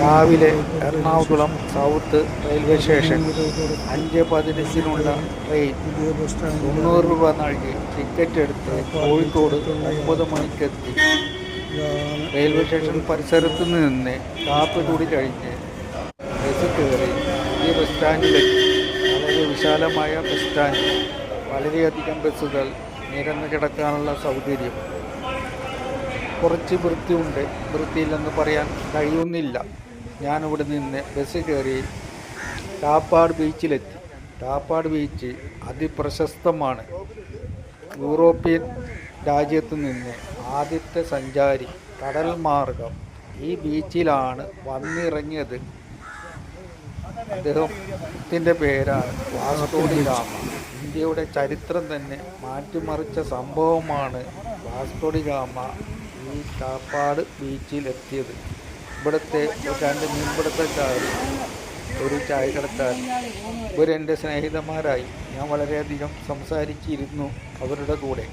രാവിലെ Ernakulam south railway station അഞ്ച് പതിനഞ്ചിനുള്ള train തൊണ്ണൂറ് രൂപ നൽകി ടിക്കറ്റ് എടുത്ത് കോഴിക്കോട് ഒമ്പത് മണിക്കെത്തി റെയിൽവേ സ്റ്റേഷൻ പരിസരത്ത് നിന്ന് കാപ്പ് കൂടി കഴിഞ്ഞ് ബസ് കയറി ഈ ബസ് സ്റ്റാൻഡിലെത്തി വളരെ വിശാലമായ ബസ് സ്റ്റാൻഡ്. വളരെയധികം ബസ്സുകൾ നിരന്ന് കിടക്കാനുള്ള സൗകര്യം. കുറച്ച് വൃത്തിയുണ്ട്. വൃത്തിയില്ലെന്ന് പറയാൻ കഴിയുന്നില്ല. ഞാനിവിടെ നിന്ന് ബസ് കയറി കാപ്പാട് ബീച്ചിലെത്തി കാപ്പാട് ബീച്ച് അതിപ്രശസ്തമാണ്. യൂറോപ്യൻ രാജ്യത്ത് നിന്ന് ആദ്യത്തെ സഞ്ചാരി കടൽ മാർഗം. ഈ ബീച്ചിലാണ് വന്നിറങ്ങിയത്. അദ്ദേഹത്തിന്റെ പേരാണ് വാസ്കോഡി ഗാമ ഇന്ത്യയുടെ ചരിത്രം തന്നെ മാറ്റിമറിച്ച സംഭവമാണ് വാസ്കോഡി ഗാമ ഈ കാപ്പാട് ബീച്ചിൽ എത്തിയത്. ഇവിടുത്തെ രണ്ട് മീൻപിടുത്തക്കാർ ഒരു ചായക്കടക്കാരൻ. ഇവരെന്റെ സ്നേഹിതന്മാരായി. ഞാൻ വളരെയധികം സംസാരിച്ചിരുന്നു അവരുടെ കൂടെ.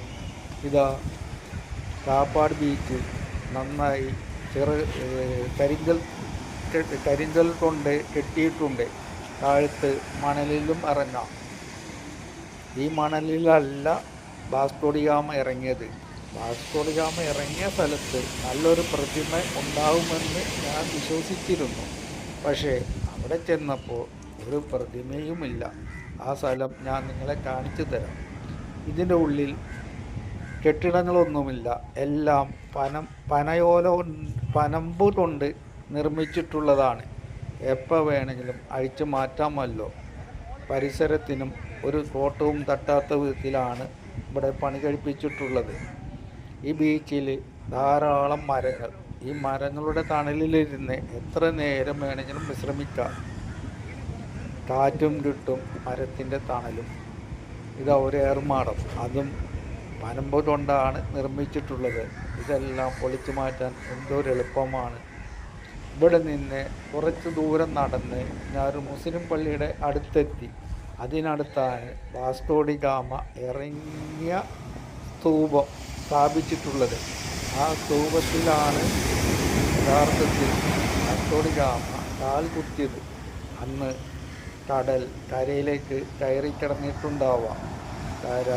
ഇതാ കാപ്പാട് ബീച്ച് നന്നായി ചെറു കരിങ്കൽ കരിങ്കൽ കൊണ്ട് കെട്ടിയിട്ടുണ്ട്. താഴത്ത് മണലിലും ഇറങ്ങാം. ഈ മണലിലല്ല ബാസ്കോടിയാമ ഇറങ്ങിയത്. വാസ്കോഡിഗാമ ഇറങ്ങിയ സ്ഥലത്ത് നല്ലൊരു പ്രതിമ ഉണ്ടാവുമെന്ന് ഞാൻ വിശ്വസിച്ചിരുന്നു. പക്ഷേ അവിടെ ചെന്നപ്പോൾ ഒരു പ്രതിമയുമില്ല. ആ സ്ഥലം ഞാൻ നിങ്ങളെ കാണിച്ചു തരാം. ഇതിന്റെ ഉള്ളിൽ കെട്ടിടങ്ങളൊന്നുമില്ല. എല്ലാം പനം പനയോല പനമ്പു കൊണ്ട് നിർമ്മിച്ചിട്ടുള്ളതാണ്. എപ്പോൾ വേണമെങ്കിലും അഴിച്ചു മാറ്റാമല്ലോ. പരിസരത്തിനും ഒരു കോട്ടവും തട്ടാത്ത വിധത്തിലാണ് ഇവിടെ പണി കഴിപ്പിച്ചിട്ടുള്ളത്. ഈ ബീച്ചിൽ ധാരാളം മരങ്ങൾ. ഈ മരങ്ങളുടെ തണലിലിരുന്ന് എത്ര നേരം വേണമെങ്കിലും വിശ്രമിക്കാം. കാറ്റും കിട്ടും മരത്തിന്റെ തണലും. ഇതാ ഒരു ഏർമാടം. അതും പനമ്പ് കൊണ്ടാണ് നിർമ്മിച്ചിട്ടുള്ളത്. ഇതെല്ലാം പൊളിച്ചു മാറ്റാൻ എന്തോ എളുപ്പമാണ്. ഇവിടെ നിന്ന് കുറച്ച് ദൂരം നടന്ന് ഞാൻ മുസ്ലിം പള്ളിയുടെ അടുത്തെത്തി. അതിനടുത്താണ് വാസ്കോഡി ഗാമ ഇറങ്ങിയ സ്തൂപം. സ്ഥാപിച്ചിട്ടുള്ളത്. ആ സ്തൂപത്തിലാണ് യഥാർത്ഥത്തിൽ ഗാമ കാൽ കുത്തിയത്. അന്ന് കടൽ കരയിലേക്ക് കയറി കിടന്നിട്ടുണ്ടാവാം കര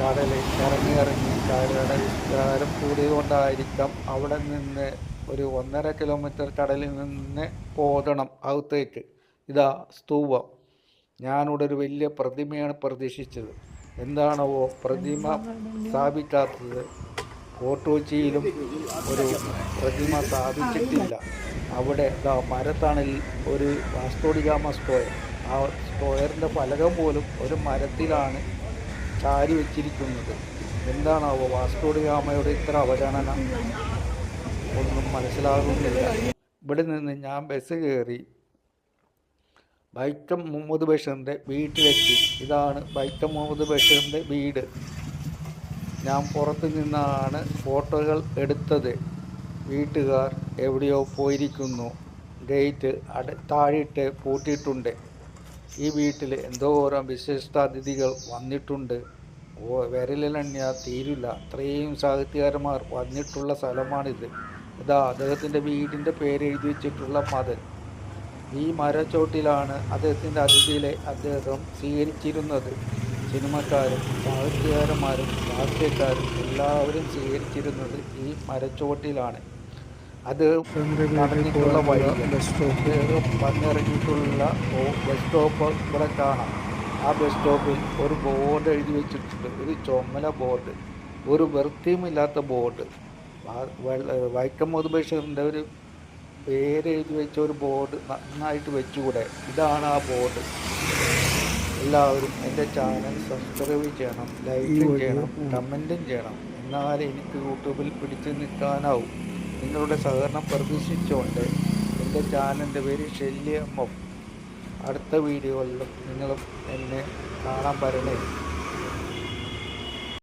കടലിൽ ഇറങ്ങി ഇറങ്ങി കരയുടെ വിസ്താരം കൂടിയതുകൊണ്ടായിരിക്കാം അവിടെ നിന്ന് ഒരു ഒന്നര കിലോമീറ്റർ കടലിൽ നിന്ന് പോകണം അകത്തേക്ക്. ഇതാ സ്തൂപം ഞാനിവിടെ ഒരു വലിയ പ്രതിമയാണ് പ്രതീക്ഷിച്ചത്. എന്താണാവോ പ്രതിമ സ്ഥാപിക്കാത്തത്? കോട്ടോച്ചിയിലും ഒരു പ്രതിമ സ്ഥാപിച്ചിട്ടില്ല. അവിടെ എന്താ മരത്താണിൽ ഒരു വാസ്തോഡിഗാമ സ്ക്വയർ. ആ സ്ക്വയറിന്റെ ഫലകം പോലും ഒരു മരത്തിലാണ് ചാരി വെച്ചിരിക്കുന്നത്. എന്താണാവോ വാസ്കോഡിഗാമയുടെ ഇത്ര അവഗണന? ഒന്നും മനസ്സിലാകുന്നില്ല. ഇവിടെ നിന്ന് ഞാൻ ബസ് കയറി വൈക്കം മുഹമ്മദ് ബഷീറിന്റെ വീട്ടിലെത്തി. ഇതാണ് വൈക്കം മുഹമ്മദ് ബഷീറിന്റെ വീട്. ഞാൻ പുറത്തു നിന്നാണ് ഫോട്ടോകൾ എടുത്തത്. വീട്ടുകാർ എവിടെയോ പോയിരിക്കുന്നു. ഗേറ്റ് അട താഴിട്ട് പൂട്ടിയിട്ടുണ്ട്. ഈ വീട്ടിൽ എന്തോരം വിശിഷ്ടാതിഥികൾ വന്നിട്ടുണ്ട്. ഓ വിരലിലെണ്ണിയ തീരില്ല. അത്രയും സാഹിത്യകാരന്മാർ വന്നിട്ടുള്ള സ്ഥലമാണിത്. ഇതാ അദ്ദേഹത്തിന്റെ വീടിന്റെ പേര് എഴുതി വെച്ചിട്ടുള്ള മതൽ ഈ മരച്ചോട്ടിലാണ് അദ്ദേഹത്തിന്റെ അതിഥിയിലെ അദ്ദേഹം സ്വീകരിച്ചിരുന്നത്. സിനിമക്കാരും സാഹിത്യകാരന്മാരും രാഷ്ട്രീയക്കാരും എല്ലാവരും സ്വീകരിച്ചിരുന്നത് ഈ മരച്ചോട്ടിലാണ്. അത് നടന്നിട്ടുള്ള വഴി അദ്ദേഹം വന്നിറങ്ങിയിട്ടുള്ള ബസ് സ്റ്റോപ്പ് ഇവിടെ കാണാം. ആ ബസ് സ്റ്റോപ്പിൽ ഒരു ബോർഡ് എഴുതി വെച്ചിട്ടുണ്ട്. ഒരു ചുമല ബോർഡ്. ഒരു വൃത്തിയുമില്ലാത്ത ബോർഡ്. വൈക്കം മുഹമ്മദ് ബഷീറിന്റെ ഒരു പേര് എഴുതി വെച്ച ഒരു ബോർഡ് നന്നായിട്ട് വെച്ചുകൂടെ? ഇതാണ് ആ ബോർഡ്. എല്ലാവരും എന്റെ ചാനൽ സബ്സ്ക്രൈബ് ചെയ്യണം ലൈക്കും ചെയ്യണം കമന്റും ചെയ്യണം. എന്നാലേ എനിക്ക് യൂട്യൂബിൽ പിടിച്ചു നിൽക്കാനാവും. നിങ്ങളുടെ സഹകരണം പ്രതീക്ഷിച്ചുകൊണ്ട് എന്റെ ചാനലിന്റെ പേര് ഷെല്ലി എം എഫ് അടുത്ത വീഡിയോകളിലും നിങ്ങളും എന്നെ കാണാൻ വരണേ.